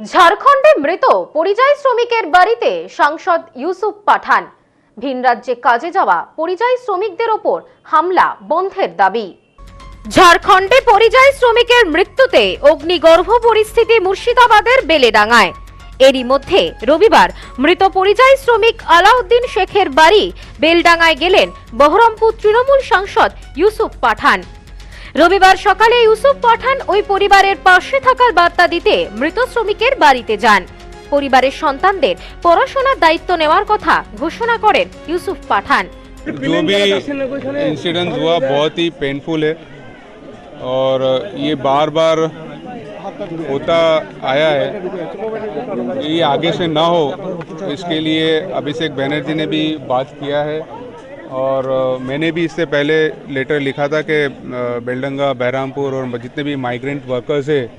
ঝাড়খণ্ডে মৃত পরিযায়ী শ্রমিকের বাড়িতে সাংসদ ইউসুফ পাঠান। ভিন রাজ্যে কাজে যাওয়া পরিযায়ী শ্রমিকদের ওপর হামলা বন্ধের দাবি। ঝাড়খণ্ডে পরিযায়ী শ্রমিকের মৃত্যুতে অগ্নিগর্ভ পরিস্থিতি মুর্শিদাবাদের বেলেডাঙ্গায়। এরই মধ্যে রবিবার মৃত পরিযায়ী শ্রমিক আলাউদ্দিন শেখের বাড়ি বেলডাঙায় গেলেন বহরমপুর তৃণমূল সাংসদ ইউসুফ পাঠান। রবিবার সকালে ইউসুফ পাঠান ওই পরিবারের পাশে থাকার বার্তা দিতে মৃত শ্রমিকের বাড়িতে যান পরিবারের সন্তানদের পড়াশোনার দায়িত্ব নেওয়ার কথা ঘোষণা করেন ইউসুফ পাঠান जो भी इंसिडेंट हुआ बहुत ही पेनफुल है और ये बार बार होता आया है ये आगे से ना हो इसके लिए अभिषेक बनर्जी ने भी बात किया है और मैंने भी इससे पहले लेटर लिखा था कि बेलडंगा, बहरामपुर और जितने भी माइग्रेंट वर्कर्स है,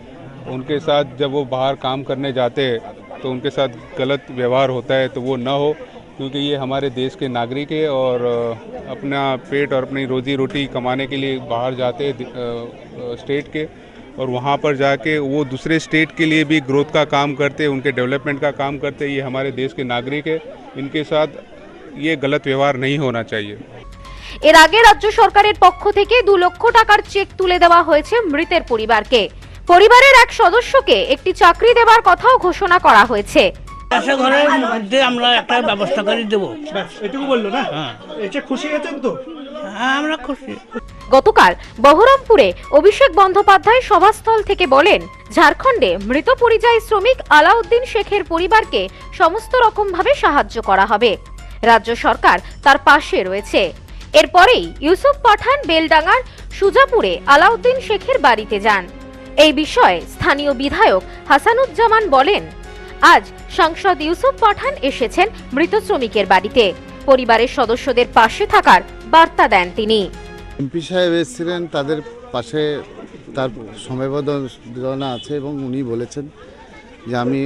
उनके साथ जब वो बाहर काम करने जाते हैं तो उनके साथ गलत व्यवहार होता है तो वो ना हो, क्योंकि ये हमारे देश के नागरिक है और अपना पेट और अपनी रोजी रोटी कमाने के लिए बाहर जाते स्टेट के, और वहाँ पर जाके वो दूसरे स्टेट के लिए भी ग्रोथ का काम करते उनके डेवलपमेंट का काम करते ये हमारे देश के नागरिक है। इनके साथ ये गलत व्यवहार नहीं होना चाहिए এর আগে রাজ্য সরকারের পক্ষ থেকে দু লক্ষ টাকার চেক তুলে দেওয়া হয়েছে মৃতের পরিবারকে পরিবারের এক সদস্যকে একটি চাকরি দেওয়ার কথাও ঘোষণা করা হয়েছে পাশে ঘরের মধ্যে আমরা একটা ব্যবস্থা করে দেবো ব্যাস এটুকু বললো না এতে খুশি হয়েছেন তো হ্যাঁ আমরা খুশি গতকাল বহরমপুরে অভিষেক বন্দ্যোপাধ্যায় সভাস্থল থেকে বলেন ঝাড়খণ্ডে মৃত পরিযায়ী শ্রমিক আলাউদ্দিন শেখের পরিবারকে সমস্ত রকমভাবে সাহায্য করা হবে রাজ্য সরকার তার পাশে রয়েছে। এরপরেই ইউসুফ পাঠান বেলডাঙ্গার সুজাপুরে আলাউদ্দিন শেখের বাড়িতে যান। এই বিষয়ে স্থানীয় বিধায়ক হাসানুজ্জামান বলেন, আজ সাংসদ ইউসুফ পাঠান এসেছেন মৃত শ্রমিকের বাড়িতে। পরিবারের সদস্যদের পাশে থাকার বার্তা দেন তিনি। এমপি সাহেব এসেছিলেন, তাদের পাশে তার সমবেদনা আছে এবং উনি বলেছেন যে, আমি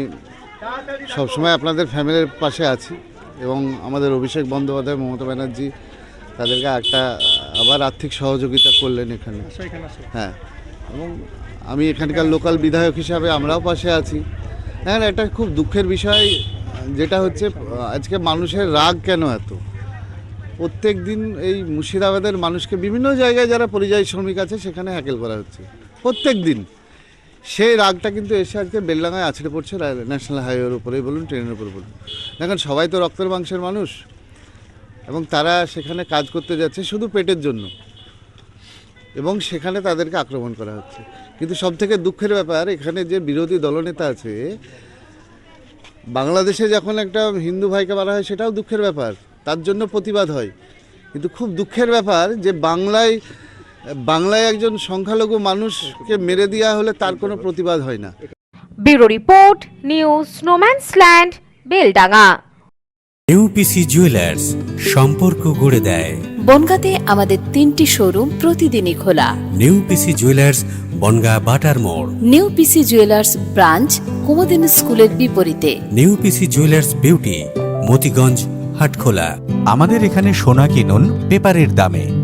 সবসময় আপনাদের ফ্যামিলির পাশে আছি। এবং আমাদের অভিষেক বন্দ্যোপাধ্যায় মমতা ব্যানার্জি তাদেরকে একটা আবার আর্থিক সহযোগিতা করলেন এখানে। হ্যাঁ এবং আমি এখানকার লোকাল বিধায়ক হিসাবে আমরাও পাশে আছি। হ্যাঁ এটা খুব দুঃখের বিষয় যেটা হচ্ছে আজকে মানুষের রাগ কেন এত? প্রত্যেক দিন এই মুর্শিদাবাদের মানুষকে বিভিন্ন জায়গায় যারা পরিযায়ী শ্রমিক আছে সেখানে হ্যাকেল করা হচ্ছে। প্রত্যেক দিন। সেই রাগটা কিন্তু এসে আজকে বেলডাঙায় আছড়ে পড়ছে ন্যাশনাল হাইওয়ের উপরেই বলুন, ট্রেনের উপরে বলুন। দেখেন, সবাই তো রক্তের মাংসের মানুষ এবং তারা সেখানে কাজ করতে যাচ্ছে শুধু পেটের জন্য এবং সেখানে তাদেরকে আক্রমণ করা হচ্ছে। কিন্তু সব থেকে দুঃখের ব্যাপার, এখানে যে বিরোধী দলনেতা আছে, বাংলাদেশে যখন একটা হিন্দু ভাইকে মারা হয় সেটাও দুঃখের ব্যাপার, তার জন্য প্রতিবাদ হয়। কিন্তু খুব দুঃখের ব্যাপার যে বাংলায় বাংলায় একজন সংখ্যালঘু মানুষকে মেরে দেওয়া হলে তার কোনো প্রতিবাদ হয় না। Bureau report news snowman's land Beldanga. UPC jewellers সম্পর্ক গড়ে দেয়। বনগাঁতে আমাদের তিনটি শোরুম প্রতিদিনই খোলা। নিউপিসি জুয়েলার্স বনগা বাটার মোড়। নিউ পিসি জুয়েলার্স ব্রাঞ্চ কুমদিন স্কুলের বিপরীতে। New PC jewellers beauty Motiganj Hatkhola. আমাদের এখানে সোনা কিনুন পেপারের দামে।